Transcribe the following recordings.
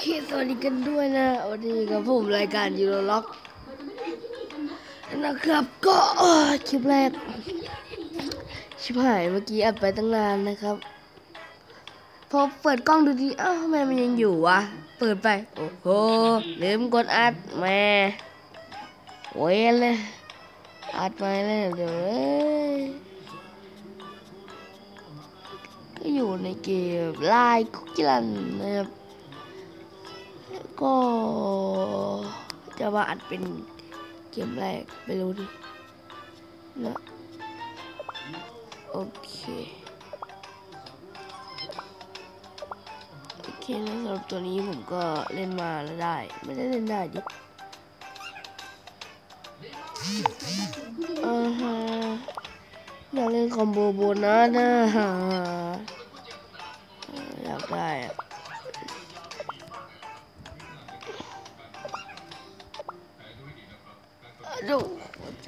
เคสวัสดีกันด้วยนะ วันนี้กับผมรายการยูโรล็อกนะครับ ก็คลิปแรก ชิบหายเมื่อกี้อัดไปตั้งนานนะครับ พอเปิดกล้องดูดีอ้าวทำไมมันยังอยู่วะ เปิดไป โอ้โหลืมกดอัดแม่เวยเลยอัดไปเลยเดี๋ยวเลยก็อยู่ในเกมไลน์คุกกี้รันนะครับ ก็จะมาอัดเป็นเกมแรกไม่รู้ดินะโอเคโอเคนะสำหรับตัวนี้ผมก็เล่นมาแล้วได้ ไม่ได้เล่นได้ดิอ่าฮะอยากเล่นคอมโบโบนัสนะอยากได้อะ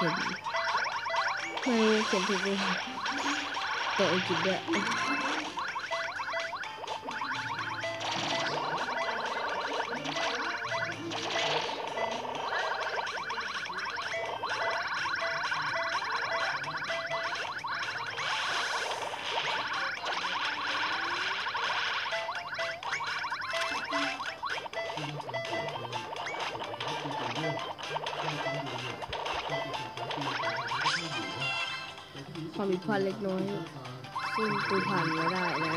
จะเขียนใค ความผิดพลาดเล็กน้อย ซึ่งตูผ่านมาได้นะ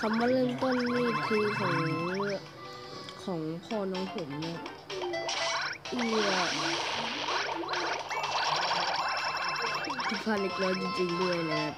คำว่าเริ่มต้นนี่คือของของพ่อน้องผมเนี่ยเอียผิดพลาดเล็กน้อยจริงๆด้วยนะครับ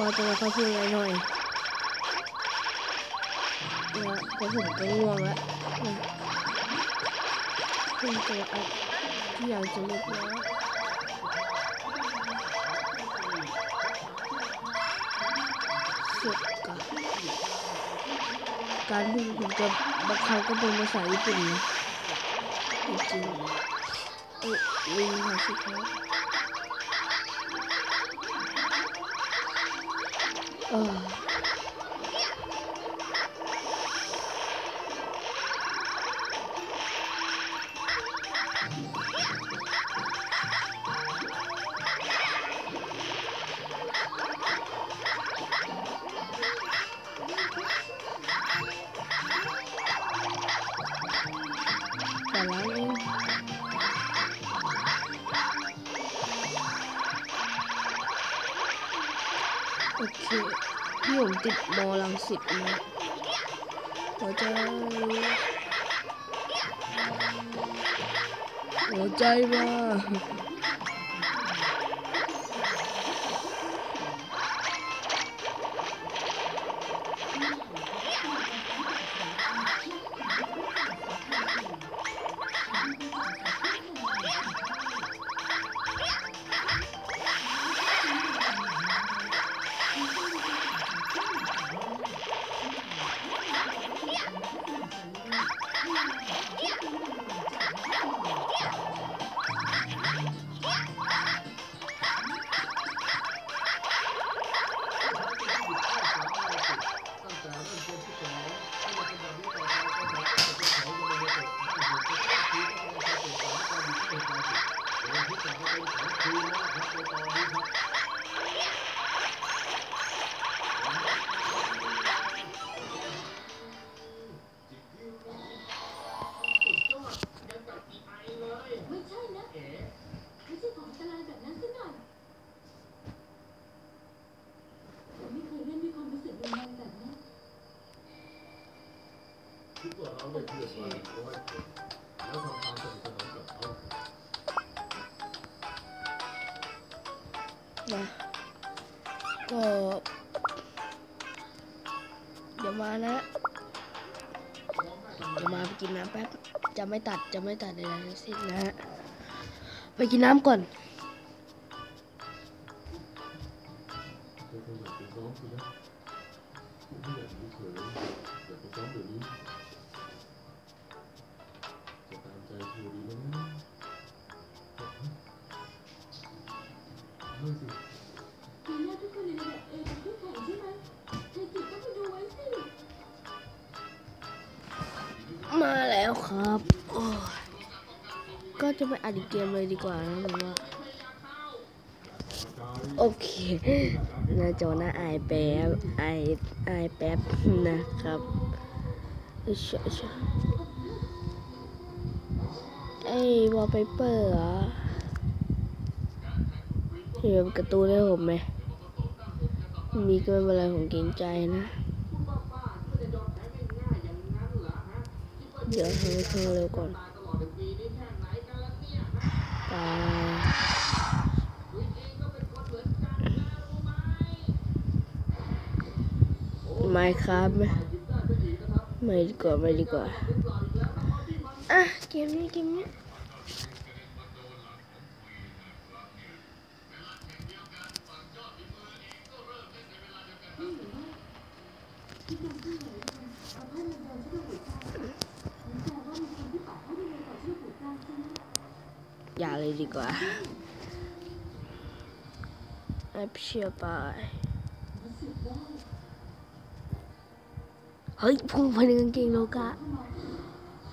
พอจะมาพูดอะไรหน่อยเพราะผมก็ง่วงแล้วเพิ่เจอแอปที่อยากจะเล็กน้อยสุดกะการที่ผมจะบังคับก็เป็นภาษาญี่ปุ่นจริงๆเออวิ่งมาสิครับ เติดมอลังสิตนะหัวใจหัวใจว่า นะก็เดี๋ยวมานะเดี๋ยวมาไปกินน้ำแป๊บ จะไม่ตัดจะไม่ตัดใดๆทั้งสิ้นนะไปกินน้ำก่อนเธอคงอยากไปซ้อมสินะผมไม่อยากรู้เขยอยากไปซ้อมเดี๋ยวนี้จะเดีไหมไม่สิปีหน้าทุกคนในระดับเอทำคู่แข่งใช่ไหมเธอจิตต้องไปดูไว้สิ มาแล้วครับ ก็จะไปอัดเกมเลยดีกว่านะผมว่า โอเค หน้าจอหน้าไอแป๊บไอไอแป๊บนะครับชะชะ ไอ้วอลเปเปอร์เหรอเห็นการ์ตูนได้ผมไหม มีก็ไม่เป็นไรผมเกรงใจนะ เดี๋ยวให้เข้าเร็วก่อนตายไม่ครับไหมไม่ดีกว่าไม่ดีกว่า อะเกมนี้เกมนี้อย่าเลยดีกว่าแอปเชียร์ไปเฮ้ยพุ่งไปในกางเกงโลกะ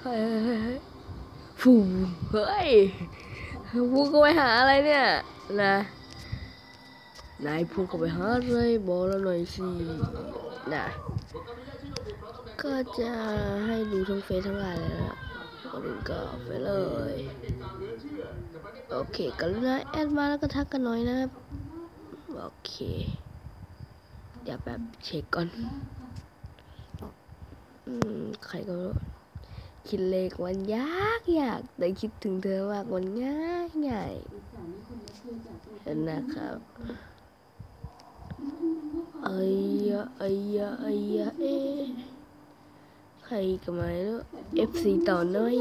ฟูเฮ้ยพุ่งเข้าไปหาอะไรเนี่ย นะนายพุ่งเข้าไปหาอะไรบอกเราหน่อยสินะก็จะให้ดูทั้งเฟซทั้งไลน์เลยนะก็ดูก็ไปเลย โอเคกรุณาแอดมาแล้วก็ทักกันหน่อยนะครับ โอเค เดี๋ยวแบบเช็คก่อน อืม ใครก็รู้ คิดเลขวันยากยากแต่คิดถึงเธอมากวันง่ายง่ายนะครับเอ้ยะเอ้ยะเอ้ยะเอ๊ใครก็ไม่รู้ FC ต่อหน่อย